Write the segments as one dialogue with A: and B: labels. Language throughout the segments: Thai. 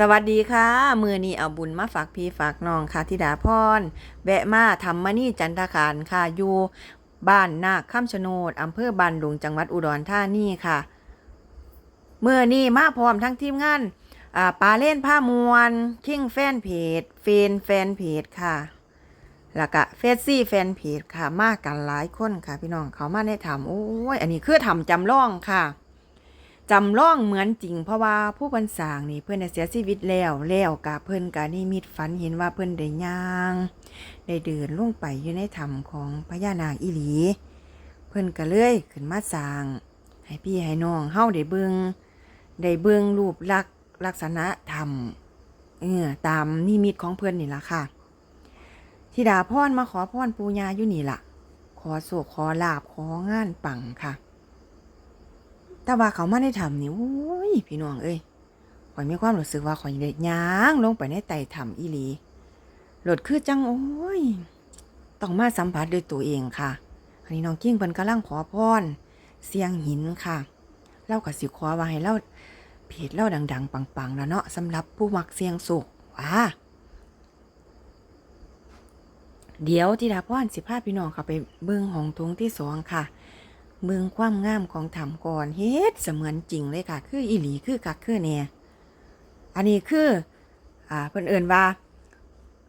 A: สวัสดีค่ะมือนี้เอาบุญมาฝากพี่ฝากน้องค่ะธิดาพรแวะมาทำมานี่จันทคารค่ะอยู่บ้านนาคข้ามชะโนดอำเภอบ้านดุงจังหวัดอุดรธานีค่ะเมื่อนี้มาพร้อมทั้งทีมงานอ่าเล่นผ้ามวนคิงแฟนเพจเฟนแฟนเพจค่ะแล้วก็เฟซซี่แฟนเพจค่ะมากันหลายคนค่ะ พี่น้องเขามาได้ทำโอ้ยอันนี้คือทำจำลองค่ะ จำลองเหมือนจริง เพราะว่าผู้บันสางนี่เพื่อนเสียชีวิตแล้วแล้วกะเพื่อนกะนิมิตฝันเห็นว่าเพื่อนได้ย่าง ได้เดินล่วงไปอยู่ในถ้ำของพญานาคอีหลี เพื่อนก็เลยขึ้นมาสาง ให้พี่ให้น้องเฮาได้เบิงได้เบิงรูปลักษณ์ลักษณะธรรมเออตามนิมิตของเพื่อนนี่ล่ะค่ะธิดาพรมาขอพรปูญาอยู่นี่ล่ะ ขอโศกขอลาบของานปังค่ะ แต่ว่าเขามาได้ทำนี่โอ้ยพี่น้องเอ้ยข่อยมีความรู้สึกว่าข่อยได้ย่างลงไปในไต่ถ้ำอีหลีหลดคือจังโอ้ย ต้องมาสัมผัสด้วยตัวเองค่ะ อันนี้น้องกิ้งเพิ่นกำลังขอพรเสียงหินค่ะเล่ากับสิขอว่าให้เล่าเพจเล่าดัง ๆ ปังๆแล้วเนาะสำหรับผู้มักเสียงสุกว้าเดี๋ยวที่ดาพรสิพาพี่น้องเข้าไปเบิ่งห้องทุงที่สองค่ะ เมืองความงามของถ้ำก่อนเฮ็ดเสมือนจริงเลยค่ะ คืออีหลีคือคักคือแน่อันนี้คืออ่าเพิ่นเอิ้นว่า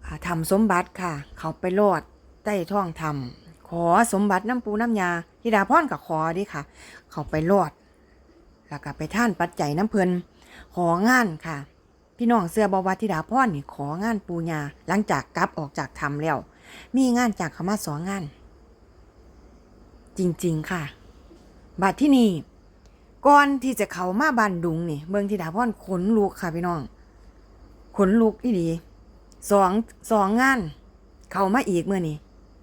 A: อ่าถ้ำสมบัติค่ะ เขาไปโลดใต้ท้องถ้ำขอสมบัติน้ำปูน้ำยาธิดาพรกับขอดิค่ะ เขาไปโลดแล้วก็ไปท่านปัจจัยน้ำเพลินของานค่ะ พี่น้องเสื้อบวาธิดาพรนี่ของานปูญาหลังจากกลับออกจากถ้ำแล้ว มีงานจากขามาสองงาน จริง ๆ ค่ะ บัดที่นี่ก่อนที่จะเข้ามาบ้านดุงนี่เบิ่งที่ดาพรขนลุกค่ะพี่น้อง ขนลุกอีดีสองสองงาน เข้ามาอีกเมื่อนี้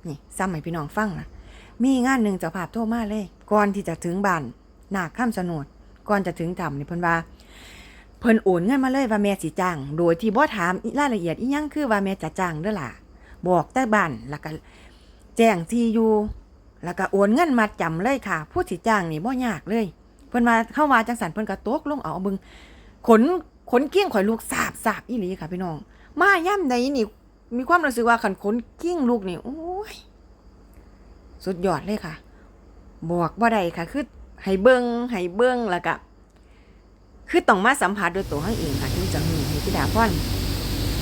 A: นี่ซ้ำให้พี่น้องฟังนะมีงานหนึ่งจ้าภาพโทรมาเลย ก่อนที่จะถึงบ้านหนาคข้ามสนดก่อนจะถึงถ้ำนี่เพิ่นว่าเพิ่นโอนเงินมาเลยว่าแม่สิจ้าง โดยที่บ่ถามรายละเอียดอีหยังคือว่าแม่จะจ้างเด้อล่ะ บอกแต่บ้านแล้วก็แจ้งที่อยู่ แล้วก็โอนเงินมาจำเลยค่ะ ผู้สิจ้างนี่บ่ยากเลย เพิ่นมาเข้ามาจังสันเพิ่นก็ตกลงเอาเบึงขนขนเกี้ยงข่อยลูกสาบสาบอีหลีค่ะพี่น้อง มาย่ำใดนี่ มีความรู้สึกว่าขันขนเกี้ยงลูกนี่โอ้ยสุดยอดเลยค่ะ บอกบ่ได้ค่ะ คือให้เบิงให้เบิงแล้วก็คือต้องมาสัมผัสด้วยตัวเฮาเองค่ะถึงจะมีให้พี่ดาพร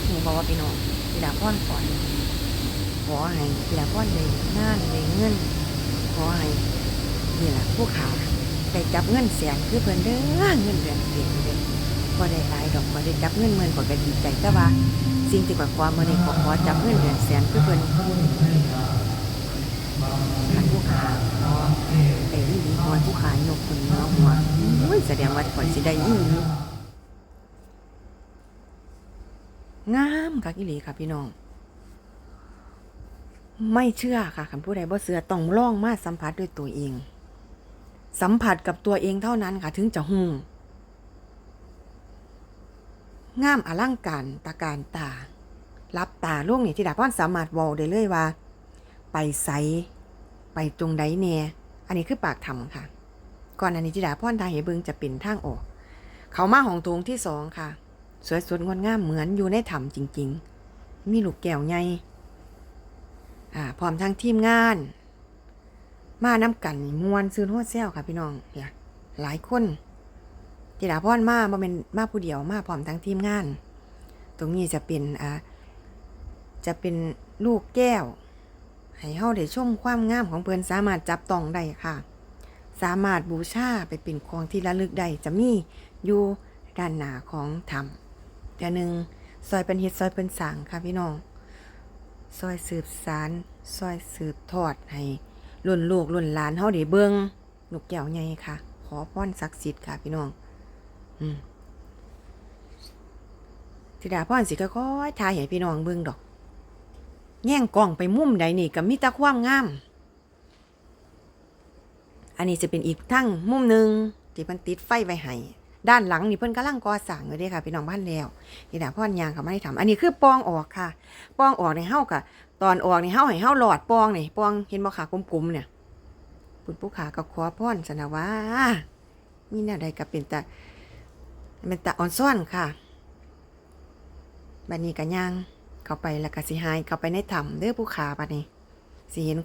A: นี่บอกว่าพี่น้องพี่ดาพรขอเลยขอให้พี่ดาพรได้งานได้เงิน ขอให้นี่แหละ ผู้ขาได้จับเงินแสนคือเพิ่นเด้อเงินเดือนเดือนเดือนบ่ได้หลายดอกบ่ได้จับเงินหมื่นก็ก็ดีใจแต่ว่า สิ่งที่กว่าความมื้อนี้ขอขอจับเงินเดือนแสนคือเพิ่นคันผู้ขาไอ้นี่ดีขอให้ผู้ขายกคนเนาะหัวโอ้ยแสดงว่าข่อยสิได้อีงามคักอีหลีค่ะพี่น้อง ไม่เชื่อค่ะคำพูดใดบ่เสือต้องลองมาสัมผัสด้วยตัวเอง สัมผัสกับตัวเองเท่านั้นค่ะถึงจะหูงามอลังการตาการตา รับตาลูกนี่ที่ดาพ่อนสามารถวอลได้เลยว่า ไปไสไปตรงใดแน่อันนี้คือปากธรรมค่ะ ก่อนอันนี้ที่ดาพ่อนทายเหเบิงจะเป็นทางออก เขามาของโถงที่สองค่ะ สวยสดงดงามเหมือนอยู่ในถ้ำจริง ๆ มีลูกแก้วใหญ่อ่าพร้อมทั้งทีมงาน มาน้ำกันมวนซื้อโฮเซลค่ะพี่น้องเนี่ยหลายคนจิดาพรมาบ่เป็นมาผู้เดียวมาพร้อมทั้งทีมงาน ตรงนี้จะเป็นอ่าจะเป็นลูกแก้ว ให้เฮาได้ชมความงามของเพิ่นสามารถจับต้องได้ค่ะ สามารถบูชาไปเป็นของที่ระลึกได้จะมีอยู่ด้านหน้าของธรรมแต่หนึ่งซอยเป็นเฮ็ดซอยเป็นสร้างค่ะพี่น้อง ซอยสืบสาร ซอยสืบทอดให้ รุ่นลูกรุ่นหลานเฮาได้เบิ่งลูกแก้วใหญ่ค่ะ ขอพรศักดิ์สิทธิ์ค่ะพี่น้อง อืมธิดาพรสิค่อยทายให้พี่น้องเบิ่งดอกแง่งกล้องไปมุมใดนี่ก็มีแต่ความงาม อันนี้จะเป็นอีกทั้งมุมหนึ่งที่เพิ่นติดไฟไว้ให้ด้านหลังนี่เพิ่นกำลังก่อสร้างอยู่เด้ค่ะพี่น้องบ้านแล้วธิดาพรยางเขาไม่ได้ทำอันนี้คือปองออกค่ะ ปองออกในเฮากะ ตอนออกนี่เฮาให้เฮาหลอดปองนี่ปองเห็นบ่ขากลมๆเนี่ยปุ่นผู้ขาก็ขอพรสนะว่ามีแนวใดก็เป็นตาเป็นตาอ่อนซ่อนค่ะบัดนี้ก็ย่างเข้าไปแล้วก็สิหายเข้าไปในถ้ำเด้อผู้ขาบัดนี้สิเห็น